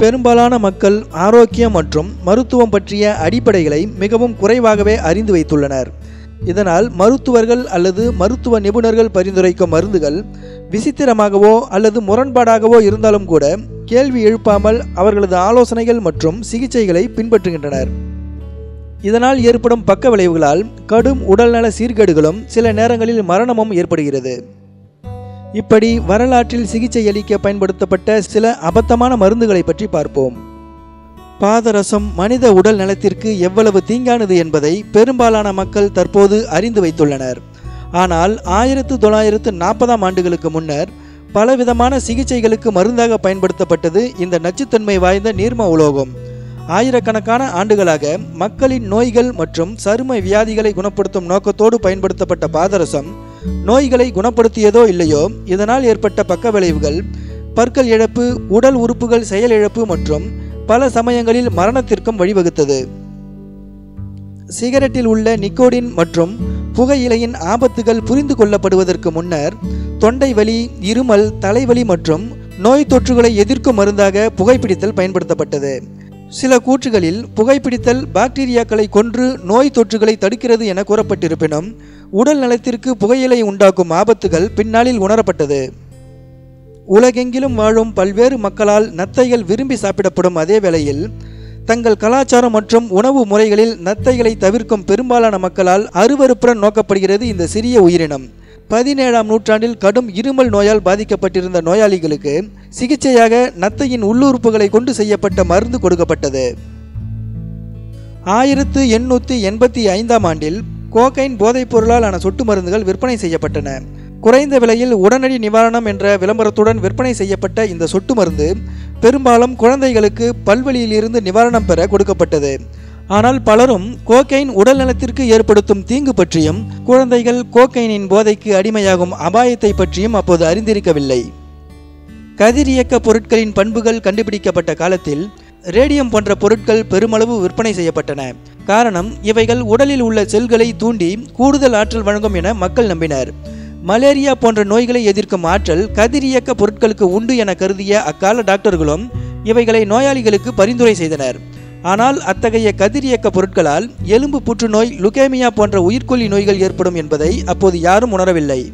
பெரும்பாலான மக்கள் ஆரோக்கியம் மற்றும் மருத்துவம் பற்றிய அடிப்படைகளை மிகவும் குறைவாகவே அறிந்து வைத்துள்ளனர். இதனால் மருத்துவர்கள் அல்லது மருத்துவ நிபுணர்கள் பரிந்துரைக்கும் மருந்துகள் விசித்திரமாகவோ அல்லது முரண்பாடாகவோ இருந்தாலும் கூட கேள்வி எழுப்பாமல் அவர்களது ஆலோசனைகள் மற்றும் சிகிச்சைகளை பின்பற்றுகின்றனர். இதனால் ஏற்படும் பக்க விளைவுகளால் கடும் உடல்நல சீர்கேடுகளும் சில நேரங்களில் மரணமும் ஏற்படுகிறது. இப்படி வரலாற்றில் சிகிச்சை அளிக்க பயன்படுத்தப்பட்ட சில அபத்தமான மருந்துகளை பற்றி பார்ப்போம். பாதரசம் மனித உடல் நலத்திற்கு எவ்வளவு தீங்கானது என்பதை பெரும்பாலான மக்கள் தற்போது அறிந்து வைத்துள்ளனர். ஆனால் ஆயிரத்து தொள்ளாயிரத்து நாற்பதாம் ஆண்டுகளுக்கு முன்னர் பலவிதமான சிகிச்சைகளுக்கு மருந்தாக பயன்படுத்தப்பட்டது இந்த நச்சுத்தன்மை வாய்ந்த நீர்ம உலோகம். ஆயிரக்கணக்கான ஆண்டுகளாக மக்களின் நோய்கள் மற்றும் சரும வியாதிகளை குணப்படுத்தும் நோக்கத்தோடு பயன்படுத்தப்பட்ட பாதரசம் நோய்களை குணப்படுத்தியதோ இல்லையோ இதனால் ஏற்பட்ட பக்க விளைவுகள் பற்கள் இழப்பு உடல் உறுப்புகள் செயலிழப்பு மற்றும் பல சமயங்களில் மரணத்திற்கும் வழிவகுத்தது. சிகரெட்டில் உள்ள நிக்கோடின் மற்றும் புகையிலையின் ஆபத்துகள் புரிந்து கொள்ளப்படுவதற்கு முன்னர் தொண்டை வலி இருமல் தலைவலி மற்றும் நோய் தொற்றுகளை எதிர்க்கும் மருந்தாக புகைப்பிடித்தல் பயன்படுத்தப்பட்டது. சில கூற்றுகளில் புகைப்பிடித்தல் பாக்டீரியாக்களை கொன்று நோய் தொற்றுகளை தடுக்கிறது என கூறப்பட்டிருப்பினும் உடல் நலத்திற்கு புகையிலை உண்டாக்கும் ஆபத்துகள் பின்னாளில் உணரப்பட்டது. உலகெங்கிலும் வாழும் பல்வேறு மக்களால் நத்தைகள் விரும்பி சாப்பிடப்படும் அதே வேளையில் தங்கள் கலாச்சாரம் மற்றும் உணவு முறைகளில் நத்தைகளை தவிர்க்கும் பெரும்பாலான மக்களால் அருவறுப்புடன் நோக்கப்படுகிறது இந்த சிறிய உயிரினம். பதினேழாம் நூற்றாண்டில் கடும் இருமல் நோயால் பாதிக்கப்பட்டிருந்த நோயாளிகளுக்கு சிகிச்சையாக நத்தையின் உள்ளுறுப்புகளை கொண்டு செய்யப்பட்ட மருந்து கொடுக்கப்பட்டது. ஆயிரத்து எண்ணூற்றி எண்பத்தி ஐந்தாம் ஆண்டில் கோகைன் போதைப் பொருளாலான ஆன சொட்டு மருந்துகள் விற்பனை செய்யப்பட்டன. குறைந்த விலையில் உடனடி நிவாரணம் என்ற விளம்பரத்துடன் விற்பனை செய்யப்பட்ட இந்த சொட்டு மருந்து பெரும்பாலும் குழந்தைகளுக்கு பல்வழியிலிருந்து நிவாரணம் பெற கொடுக்கப்பட்டது. ஆனால் பலரும் கோக்கைன் உடல் நலத்திற்கு ஏற்படுத்தும் தீங்கு பற்றியும் குழந்தைகள் கோக்கைனின் போதைக்கு அடிமையாகும் அபாயத்தை பற்றியும் அப்போது அறிந்திருக்கவில்லை. கதிரியக்க பொருட்களின் பண்புகள் கண்டுபிடிக்கப்பட்ட காலத்தில் ரேடியம் போன்ற பொருட்கள் பெருமளவு விற்பனை செய்யப்பட்டன. காரணம் இவைகள் உடலில் உள்ள செல்களை தூண்டி கூடுதல் ஆற்றல் வழங்கும் என மக்கள் நம்பினர். மலேரியா போன்ற நோய்களை எதிர்க்கும் ஆற்றல் கதிரியக்க பொருட்களுக்கு உண்டு என கருதிய அக்கால டாக்டர்களும் இவைகளை நோயாளிகளுக்கு பரிந்துரை செய்தனர். ஆனால் அத்தகைய கதிரியக்க பொருட்களால் எலும்பு புற்றுநோய் லுகேமியா போன்ற உயிர்கொல்லி நோய்கள் ஏற்படும் என்பதை அப்போது யாரும் உணரவில்லை.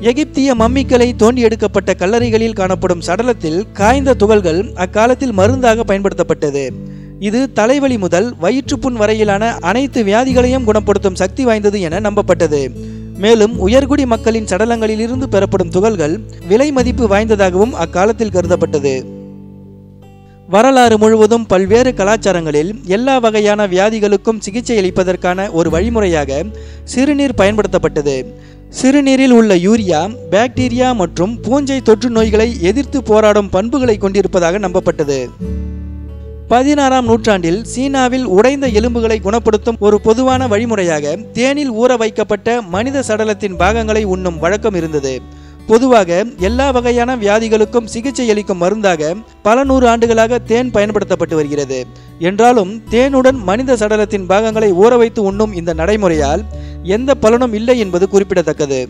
எகிப்திய மம்மிக்களை தோண்டி எடுக்கப்பட்ட கல்லறைகளில் காணப்படும் சடலத்தில் காய்ந்த துகள்கள் அக்காலத்தில் மருந்தாக பயன்படுத்தப்பட்டது. இது தலைவலி முதல் வயிற்றுப்புண் வரையிலான அனைத்து வியாதிகளையும் குணப்படுத்தும் சக்தி வாய்ந்தது என நம்பப்பட்டது. மேலும் உயர்குடி மக்களின் சடலங்களிலிருந்து பெறப்படும் துகள்கள் விலை மதிப்பு வாய்ந்ததாகவும் அக்காலத்தில் கருதப்பட்டது. வரலாறு முழுவதும் பல்வேறு கலாச்சாரங்களில் எல்லா வகையான வியாதிகளுக்கும் சிகிச்சை அளிப்பதற்கான ஒரு வழிமுறையாக சிறுநீர் பயன்படுத்தப்பட்டது. சிறுநீரில் உள்ள யூரியா பாக்டீரியா மற்றும் பூஞ்சை தொற்று நோய்களை எதிர்த்து போராடும் பண்புகளை கொண்டிருப்பதாக நம்பப்பட்டது. பதினாறாம் நூற்றாண்டில் சீனாவில் உடைந்த எலும்புகளை குணப்படுத்தும் ஒரு பொதுவான வழிமுறையாக தேனில் ஊற வைக்கப்பட்ட மனித சடலத்தின் பாகங்களை உண்ணும் வழக்கம் இருந்தது. பொதுவாக எல்லா வகையான வியாதிகளுக்கும் சிகிச்சை அளிக்கும் மருந்தாக பல நூறு ஆண்டுகளாக தேன் பயன்படுத்தப்பட்டு வருகிறது. என்றாலும் தேனுடன் மனித சடலத்தின் பாகங்களை ஊற வைத்து உண்ணும் இந்த நடைமுறையால் எந்த பலனும் இல்லை என்பது குறிப்பிடத்தக்கது.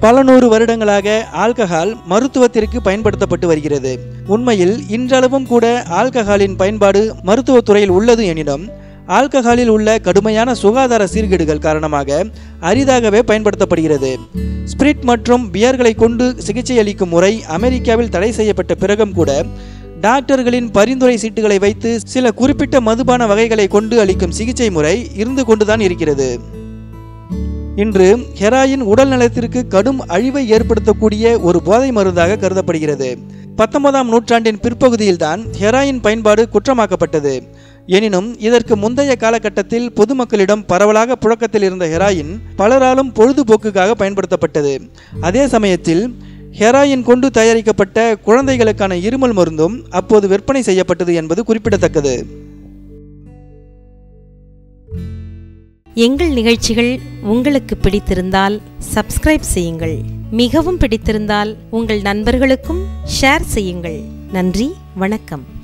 பல நூறு வருடங்களாக ஆல்கஹால் மருத்துவத்திற்கு பயன்படுத்தப்பட்டு வருகிறது. உண்மையில் இன்றளவும் கூட ஆல்கஹாலின் பயன்பாடு மருத்துவத்துறையில் உள்ளது எனினும் ஆல்கஹாலில் உள்ள கடுமையான சுகாதார சீர்கேடுகள் காரணமாக அரிதாகவே பயன்படுத்தப்படுகிறது. ஸ்பிரிட் மற்றும் பியர்களை கொண்டு சிகிச்சை அளிக்கும் முறை அமெரிக்காவில் தடை செய்யப்பட்ட பிறகும் கூட டாக்டர்களின் பரிந்துரை சீட்டுகளை வைத்து சில குறிப்பிட்ட மதுபான வகைகளை கொண்டு அளிக்கும் சிகிச்சை முறை இருந்து கொண்டுதான் இருக்கிறது. இன்று ஹெராயின் உடல் நலத்திற்கு கடும் அழிவை ஏற்படுத்தக்கூடிய ஒரு போதை மருந்தாக கருதப்படுகிறது. பத்தொன்பதாம் நூற்றாண்டின் பிற்பகுதியில்தான் ஹெராயின் பயன்பாடு குற்றமாக்கப்பட்டது. எனினும் இதற்கு முந்தைய காலகட்டத்தில் பொதுமக்களிடம் பரவலாக புழக்கத்தில் இருந்த ஹெராயின் பலராலும் பொழுதுபோக்குக்காக பயன்படுத்தப்பட்டது. அதே சமயத்தில் ஹெராயின் கொண்டு தயாரிக்கப்பட்ட குழந்தைகளுக்கான இருமல் மருந்தும் அப்போது விற்பனை செய்யப்பட்டது என்பது குறிப்பிடத்தக்கது. எங்கள் நிகழ்ச்சிகள் உங்களுக்கு பிடித்திருந்தால் சப்ஸ்கிரைப் செய்யுங்கள். மிகவும் பிடித்திருந்தால் உங்கள் நண்பர்களுக்கும் ஷேர் செய்யுங்கள். நன்றி வணக்கம்.